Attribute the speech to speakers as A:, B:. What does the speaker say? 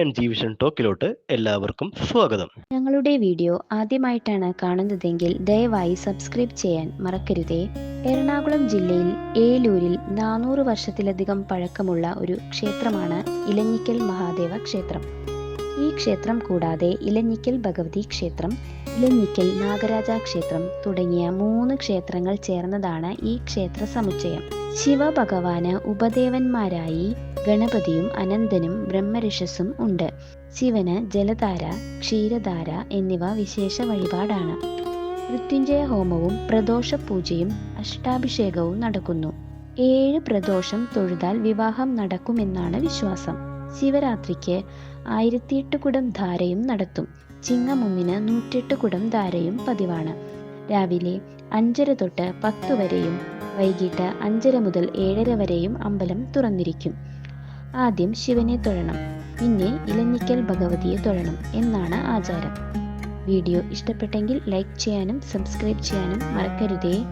A: And ജീവിഷൻ ടോക്കിലോട്ട് എല്ലാവർക്കും സ്വാഗതം.
B: ഞങ്ങളുടെ വീഡിയോ ആദ്യമായിട്ടാണ് കാണുന്നതെങ്കിൽ ദയവായി സബ്സ്ക്രൈബ് ചെയ്യാൻ മറക്കരുതേ. എറണാകുളം ജില്ലയിൽ ഏലൂരിൽ നാനൂറ് വർഷത്തിലധികം പഴക്കമുള്ള ഒരു ക്ഷേത്രമാണ് ഇലഞ്ഞിക്കൽ മഹാദേവ ക്ഷേത്രം. ഈ ക്ഷേത്രം കൂടാതെ ഇലഞ്ഞിക്കൽ ഭഗവതി ക്ഷേത്രം ഇലഞ്ഞിക്കൽ നാഗരാജ ക്ഷേത്രം തുടങ്ങിയ മൂന്ന് ക്ഷേത്രങ്ങൾ ചേർന്നതാണ് ഈ ക്ഷേത്ര സമുച്ചയം. ശിവഭഗവാന് ഉപദേവന്മാരായി ഗണപതിയും അനന്തനും ബ്രഹ്മരക്ഷസും ഉണ്ട്. ശിവന് ജലധാര ക്ഷീരധാര എന്നിവ വിശേഷ വഴിപാടാണ്. മൃത്യുഞ്ജയ ഹോമവും പ്രദോഷ പൂജയും അഷ്ടാഭിഷേകവും നടക്കുന്നു. ഏഴ് പ്രദോഷം തൊഴുതാൽ വിവാഹം നടക്കുമെന്നാണ് വിശ്വാസം. ശിവരാത്രിക്ക് ആയിരത്തിയെട്ട് കുടം ധാരയും നടത്തും. ചിങ്ങമൊന്നിന് നൂറ്റെട്ട് കുടം ധാരയും പതിവാണ്. രാവിലെ അഞ്ചര തൊട്ട് പത്ത് വരെയും വൈകിട്ട് അഞ്ചര മുതൽ ഏഴര വരെയും അമ്പലം തുറന്നിരിക്കും. ആദ്യം ശിവനെ തൊഴണം. പിന്നെ ഇലഞ്ഞിക്കൽ ഭഗവതിയെ തൊഴണം എന്നാണ് ആചാരം. വീഡിയോ ഇഷ്ടപ്പെട്ടെങ്കിൽ ലൈക്ക് ചെയ്യാനും സബ്സ്ക്രൈബ് ചെയ്യാനും മറക്കരുതേ.